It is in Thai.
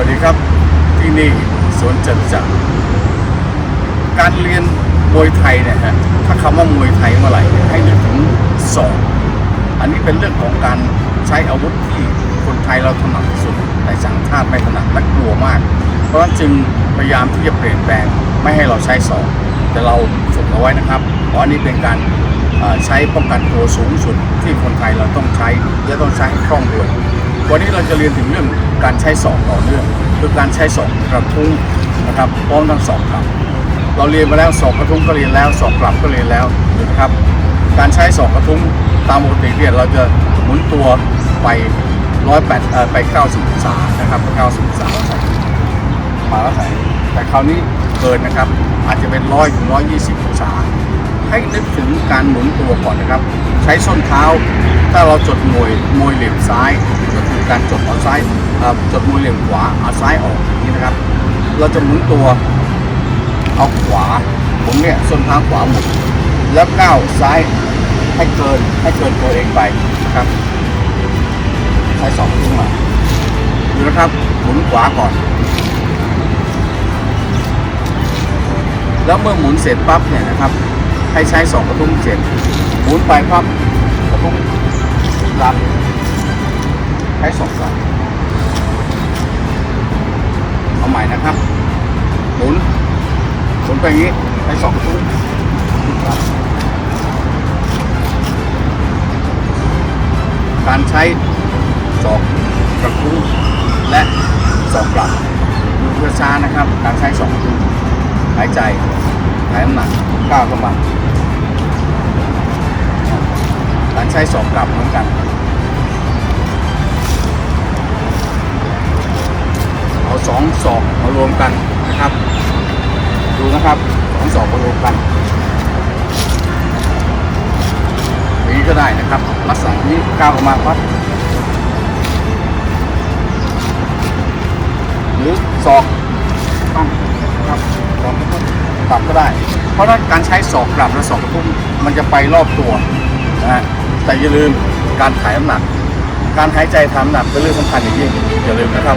วัสดีครับที่นี่สวนจตุจักรการเรียนมวยไทยเนี่ยฮะถ้าคำว่ามวยไทยเมื่อไหร่ให้นึกถึงศอกอันนี้เป็นเรื่องของการใช้อาวุธที่คนไทยเราถนัดที่สุดแต่สังชาติไม่ถนัดและกลัวมาก เพราะฉะนั้นจึงพยายามที่จะเปลี่ยนแปลงไม่ให้เราใช้ศอกแต่เราฝึกเอาไว้นะครับ เพราะอันนี้เป็นการใช้ป้องกันตัวสูงสุดที่คนไทยเราต้องใช้และต้องใช้ให้คล่องด้วย วันนี้เราจะเรียนถึงเรื่องการใช้สองต่อเนื่องคือการใช้สองกระทุ้งนะครับพร้อมทั้งสองกลับ เราเรียนมาแล้วสองกระทุ้งก็เรียนแล้วสองกลับก็เรียนแล้วนะครับ การใช้สองกระทุ้งตามปกติเนี่ยเราจะหมุนตัวไปร้อยแปดไปเก้าสิบองศานะครับเก้าสิบองศาแล้วใส่มาแล้วใส่แต่คราวนี้เกินนะครับอาจจะเป็นร้อยถึงร้อยยี่สิบองศาให้นึกถึงการหมุนตัวก่อนนะครับ ใช้ส้นเท้า ถ้าเราจดมวยมวยเหลี่ยมซ้าย การจดเอาซ้ายจดมวยเหลี่ยมขวาเอาซ้ายออกอย่างนี้นะครับ เราจะหมุนตัวเอาขวาหมุนเนี่ยส้นเท้าขวาหมุนแล้วก้าวซ้ายให้เกินให้เกินตัวเองไปนะครับใช้สองขึ้นมาดูนะครับหมุนขวาก่อน แล้วเมื่อหมุนเสร็จปั๊บเนี่ยนะครับ ให้ใช้สองกระทุ้งเสร็จหมุนไปปั๊บกระทุ้งรับ ใช้สองสับเอาใหม่นะครับ หมุน หมุนไปอย่างนี้ใช้สองทุ้งรับการใช้สองกระทุ้และสองกลับดูเพื่อช้านะครับ การใช้สองกระทุ้หายใจหายน้ำหนักก้าวเข้ามาการใช้สองกลับเหมือนกัน รวมกันนะครับ ดูนะครับสองศอกมารวมกันอย่างนี้ก็ได้นะครับ ลักษณะนี้ก้าวออกมาปั๊บหรือศอกปั้งนะครับศอกกลับก็ได้ เพราะฉะนั้นการใช้ศอกกลับและศอกกระทุ้งมันจะไปรอบตัวนะฮะแต่อย่าลืมการถ่ายน้ำหนัก การหายใจทำน้ำหนักเป็นเรื่องสำคัญอย่างยิ่งอย่าลืมนะครับ